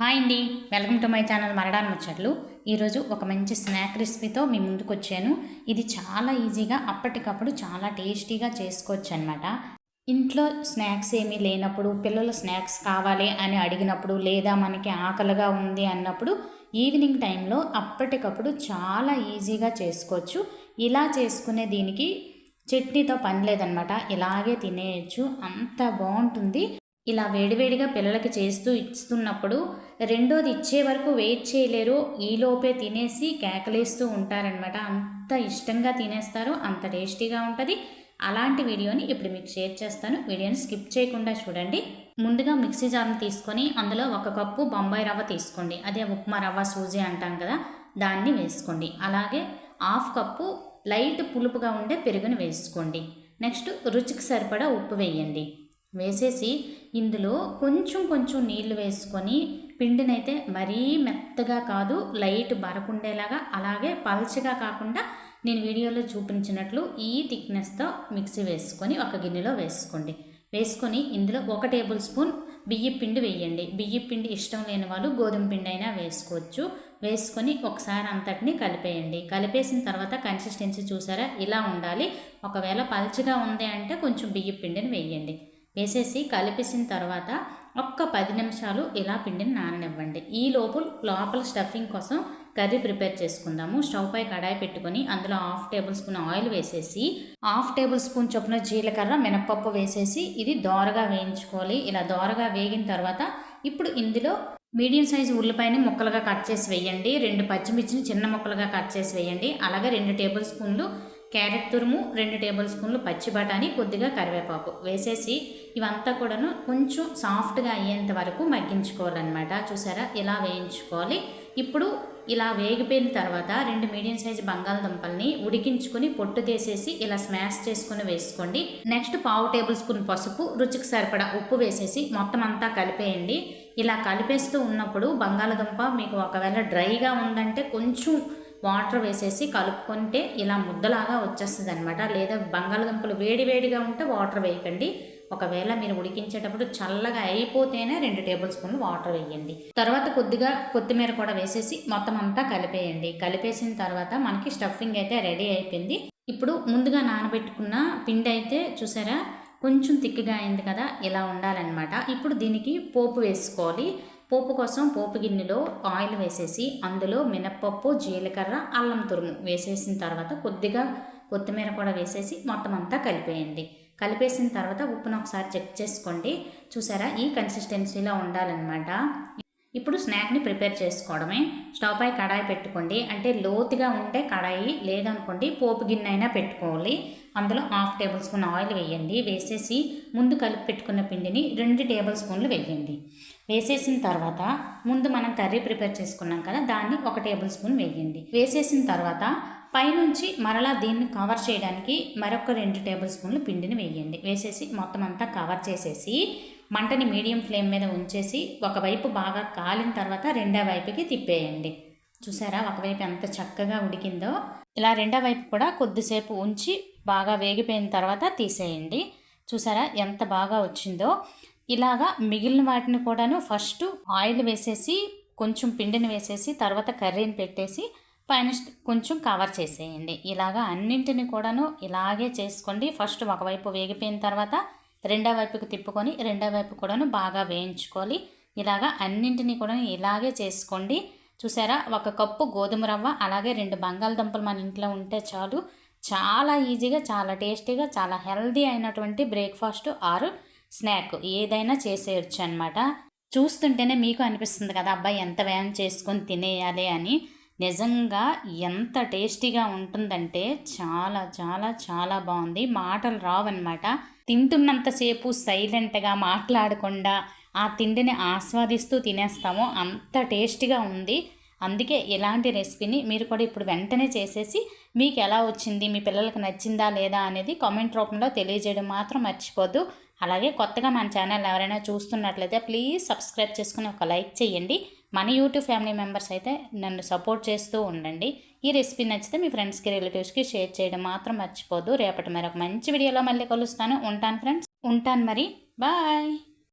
Hi అండి. Welcome to my channel Maradan ముచ్చట్లు. ఈరోజు ఒక మంచి స్నాక్ రెసిపీతో మీ ముందుకు వచ్చాను ఇది చాలా ఈజీగా అప్పటికప్పుడు చాలా టేస్టీగా చేసుకోవచ్చు అనమాట ఇంట్లో స్నాక్స్ ఏమీ లేనప్పుడు పిల్లల స్నాక్స్ కావాలి అని అడిగినప్పుడు లేదా మనకి ఆకలిగా ఉంది అన్నప్పుడు ఈవినింగ్ టైంలో అప్పటికప్పుడు చాలా ఈజీగా చేసుకోవచ్చు. ఇలా చేసుకునే దీనికి చట్నీతో పని లేదనమాట ఇలాగే తినేయచ్చు. అంత బాగుంటుంది. ఇలా వేడివేడిగా పిల్లలకి చేస్తూ ఇస్తున్నప్పుడు రెండోది ఇచ్చే వరకు వెయిట్ చేయలేరు. ఈలోపే తినేసి కేకలేస్తూ ఉంటారనమాట అంత ఇష్టంగా తినేస్తారు. అంత టేస్టీగా ఉంటుంది. అలాంటి వీడియోని ఇప్పుడు మీకు షేర్ చేస్తాను. వీడియోని స్కిప్ చేయకుండా చూడండి. ముందుగా మిక్సీ జార్ని తీసుకొని అందులో ఒక కప్పు బొంబాయి రవ్వ తీసుకోండి. అదే ఉప్మా రవ్వ సూజీ అంటాం కదా దాన్ని వేసుకోండి. అలాగే హాఫ్ కప్పు లైట్ పులుపుగా ఉండే పెరుగుని వేసుకోండి. నెక్స్ట్ రుచికి సరిపడా ఉప్పు వేయండి. వేసేసి ఇందులో కొంచెం కొంచెం నీళ్ళు వేసుకొని పిండినైతే మరీ మెత్తగా కాదు లైట్ బరకుండేలాగా అలాగే పల్చగా కాకుండా నేను వీడియోలో చూపించినట్లు ఈ థిక్నెస్తో మిక్సీ వేసుకొని ఒక గిన్నెలో వేసుకోండి. వేసుకొని ఇందులో ఒక టేబుల్ స్పూన్ బియ్య పిండి వేయండి. బియ్య పిండి ఇష్టం లేని వాళ్ళు గోధుమ పిండి అయినా వేసుకోవచ్చు. వేసుకొని ఒకసారి అంతటిని కలిపేయండి. కలిపేసిన తర్వాత కన్సిస్టెన్సీ చూసారా? ఇలా ఉండాలి. ఒకవేళ పల్చగా ఉంది అంటే కొంచెం బియ్య పిండిని వేయండి. వేసేసి కలిపేసిన తర్వాత ఒక్క పది నిమిషాలు ఇలా పిండిని నాననివ్వండి. ఈ లోపు లోపల స్టఫింగ్ కోసం కర్రీ ప్రిపేర్ చేసుకుందాము. స్టవ్ పై కడాయి పెట్టుకొని అందులో హాఫ్ టేబుల్ స్పూన్ ఆయిల్ వేసేసి హాఫ్ టేబుల్ స్పూన్ చొప్పున జీలకర్ర మినపప్పు వేసేసి ఇది దోరగా వేయించుకోవాలి. ఇలా దోరగా వేగిన తర్వాత ఇప్పుడు ఇందులో మీడియం సైజు ఉల్లిపాయని ముక్కలుగా కట్ చేసి వేయండి. రెండు పచ్చిమిర్చిని చిన్న ముక్కలుగా కట్ చేసి వేయండి. అలాగే రెండు టేబుల్ స్పూన్లు క్యారెట్ తురుము రెండు టేబుల్ స్పూన్లు పచ్చి బఠానీ కొద్దిగా కరివేపాకు వేసేసి ఇవంతా కూడాను కొంచెం సాఫ్ట్గా అయ్యేంత వరకు మగ్గించుకోవాలన్నమాట. చూసారా? ఇలా వేయించుకోవాలి. ఇప్పుడు ఇలా వేగిపోయిన తర్వాత రెండు మీడియం సైజు బంగాళదుంపల్ని ఉడికించుకొని పొట్టు తీసేసి ఇలా స్మాష్ చేసుకుని వేసుకోండి. నెక్స్ట్ పావు టేబుల్ స్పూన్ పసుపు రుచికి సరిపడా ఉప్పు వేసేసి మొత్తం అంతా కలిపేయండి. ఇలా కలిపేస్తూ ఉన్నప్పుడు బంగాళదుంప మీకు ఒకవేళ డ్రైగా ఉందంటే కొంచెం వాటర్ వేసేసి కలుపుకుంటే ఇలా ముద్దలాగా వచ్చేస్తుంది అనమాట లేదా బంగాళదుంపలు వేడి వేడిగా ఉంటే వాటర్ వేయకండి. ఒకవేళ మీరు ఉడికించేటప్పుడు చల్లగా అయిపోతేనే రెండు టేబుల్ స్పూన్లు వాటర్ వేయండి. తర్వాత కొద్దిగా కొత్తిమీర కూడా వేసేసి మొత్తం అంతా కలిపేయండి. కలిపేసిన తర్వాత మనకి స్టఫింగ్ అయితే రెడీ అయిపోయింది. ఇప్పుడు ముందుగా నానబెట్టుకున్న పిండి అయితే చూసారా? కొంచెం తిక్కుగా అయింది కదా ఇలా ఉండాలన్నమాట. ఇప్పుడు దీనికి పోపు వేసుకోవాలి. పోపు కోసం పోపు గిన్నెలో ఆయిల్ వేసేసి అందులో మినప్పప్పు జీలకర్ర అల్లం తురుము వేసేసిన తర్వాత కొద్దిగా కొత్తిమీర కూడా వేసేసి మొత్తం అంతా కలిపేయండి. కలిపేసిన తర్వాత ఉప్పును ఒకసారి చెక్ చేసుకోండి. చూసారా? ఈ కన్సిస్టెన్సీలో ఉండాలన్నమాట. ఇప్పుడు స్నాక్ని ప్రిపేర్ చేసుకోవడమే. స్టవ్ పై కడాయి పెట్టుకోండి. అంటే లోతుగా ఉంటే కడాయి లేదనుకోండి పోపు గిన్నె అయినా పెట్టుకోవాలి. అందులో హాఫ్ టేబుల్ స్పూన్ ఆయిల్ వేయండి. వేసేసి ముందు కలిపి పెట్టుకున్న పిండిని రెండు టేబుల్ స్పూన్లు వేయండి. వేసేసిన తర్వాత ముందు మనం కర్రీ ప్రిపేర్ చేసుకున్నాం కదా దాన్ని ఒక టేబుల్ స్పూన్ వేయండి. వేసేసిన తర్వాత పైనుంచి మరలా దీన్ని కవర్ చేయడానికి మరొక రెండు టేబుల్ స్పూన్లు పిండిని వేయండి. వేసేసి మొత్తం అంతా కవర్ చేసేసి మంటని మీడియం ఫ్లేమ్ మీద ఉంచేసి ఒకవైపు బాగా కాలిన తర్వాత రెండో వైపుకి తిప్పేయండి. చూసారా? ఒకవైపు ఎంత చక్కగా ఉడికిందో. ఇలా రెండో వైపు కూడా కొద్దిసేపు ఉంచి బాగా వేగిపోయిన తర్వాత తీసేయండి. చూసారా? ఎంత బాగా వచ్చిందో. ఇలాగా మిగిలిన వాటిని కూడాను ఫస్ట్ ఆయిల్ వేసేసి కొంచెం పిండిని వేసేసి తర్వాత కర్రీని పెట్టేసి పైన కొంచెం కవర్ చేసేయండి. ఇలాగా అన్నింటిని కూడాను ఇలాగే చేసుకోండి. ఫస్ట్ ఒకవైపు వేగిపోయిన తర్వాత రెండో వైపుకి తిప్పుకొని రెండో వైపు కూడాను బాగా వేయించుకోవాలి. ఇలాగా అన్నింటినీ కూడా ఇలాగే చేసుకోండి. చూసారా? ఒక కప్పు గోధుమ రవ్వ అలాగే రెండు బంగాళదుంపలు మన ఇంట్లో ఉంటే చాలు. చాలా ఈజీగా చాలా టేస్టీగా చాలా హెల్దీ అయినటువంటి బ్రేక్ఫాస్ట్ ఆరు. స్నాక్ ఏదైనా చేసేయచ్చు అనమాట చూస్తుంటేనే మీకు అనిపిస్తుంది కదా అబ్బాయి ఎంత వ్యాయామం చేసుకొని తినేయాలి అని. నిజంగా ఎంత టేస్టీగా ఉంటుందంటే చాలా చాలా చాలా బాగుంది. మాటలు రావన్నమాట. తింటున్నంతసేపు సైలెంట్గా మాట్లాడకుండా ఆ తిండిని ఆస్వాదిస్తూ తినేస్తాము. అంత టేస్టీగా ఉంది. అందుకే ఇలాంటి రెసిపీని మీరు కూడా ఇప్పుడు వెంటనే చేసేసి మీకు ఎలా వచ్చింది మీ పిల్లలకు నచ్చిందా లేదా అనేది కామెంట్ రూపంలో తెలియజేయడం మాత్రం మర్చిపోద్దు అలాగే కొత్తగా మన ఛానల్ ఎవరైనా చూస్తున్నట్లయితే ప్లీజ్ సబ్స్క్రైబ్ చేసుకుని ఒక లైక్ చేయండి. మన యూట్యూబ్ ఫ్యామిలీ మెంబర్స్ అయితే నన్ను సపోర్ట్ చేస్తూ ఉండండి. ఈ రెసిపీ నచ్చితే మీ ఫ్రెండ్స్కి రిలేటివ్స్కి షేర్ చేయడం మాత్రం మర్చిపోద్దు రేపటి మరొక మంచి వీడియోలో మళ్ళీ కలుస్తాను. ఉంటాను ఫ్రెండ్స్. ఉంటాను మరి. బాయ్.